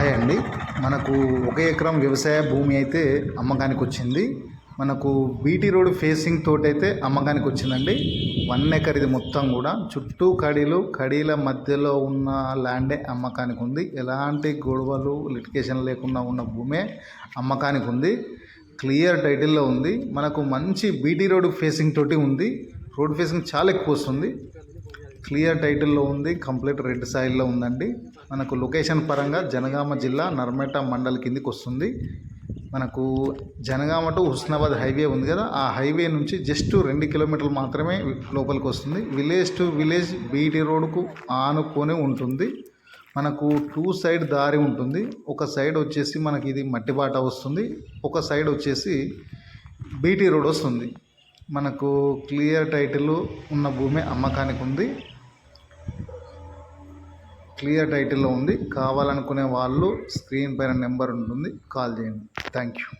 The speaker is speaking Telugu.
హాయ్ అండి మనకు ఒక ఎకరం వ్యవసాయ భూమి అయితే అమ్మకానికి వచ్చింది మనకు బీటీ రోడ్ ఫేసింగ్ తోటి అయితే అమ్మకానికి వచ్చిందండి వన్ ఎకర్ ఇది మొత్తం కూడా. చుట్టూ కడీలు కడీల మధ్యలో ఉన్న ల్యాండే అమ్మకానికి ఉంది ఎలాంటి గొడవలు లిటికేషన్ లేకుండా ఉన్న భూమే అమ్మకానికి ఉంది క్లియర్ టైటిల్లో ఉంది. మనకు మంచి బీటీ రోడ్ ఫేసింగ్ తోటి ఉంది. రోడ్ ఫేసింగ్ చాలా ఎక్కువ వస్తుంది. క్లియర్ టైటిల్లో ఉంది కంప్లీట్ రెడ్ సాయిల్లో ఉందండి. మనకు లొకేషన్ పరంగా జనగామ జిల్లా నర్మేట మండల్ కిందికి వస్తుంది. మనకు జనగామ టు హుస్నాబాద్ హైవే ఉంది కదా ఆ హైవే నుంచి జస్ట్ రెండు కిలోమీటర్లు మాత్రమే లోపలికి వస్తుంది. విలేజ్ టు విలేజ్ బీటీ రోడ్కు ఆనుకొని ఉంటుంది. మనకు టూ సైడ్ దారి ఉంటుంది. ఒక సైడ్ వచ్చేసి మనకి ఇది మట్టిబాట వస్తుంది. ఒక సైడ్ వచ్చేసి బీటీ రోడ్ వస్తుంది. మనకు క్లియర్ టైటిల్ ఉన్న భూమి అమ్మకానికి ఉంది. క్లియర్ టైటిల్లో ఉంది. కావాలనుకునే వాళ్ళు స్క్రీన్ పైన నెంబర్ ఉంటుంది. కాల్ చేయండి. Thank you.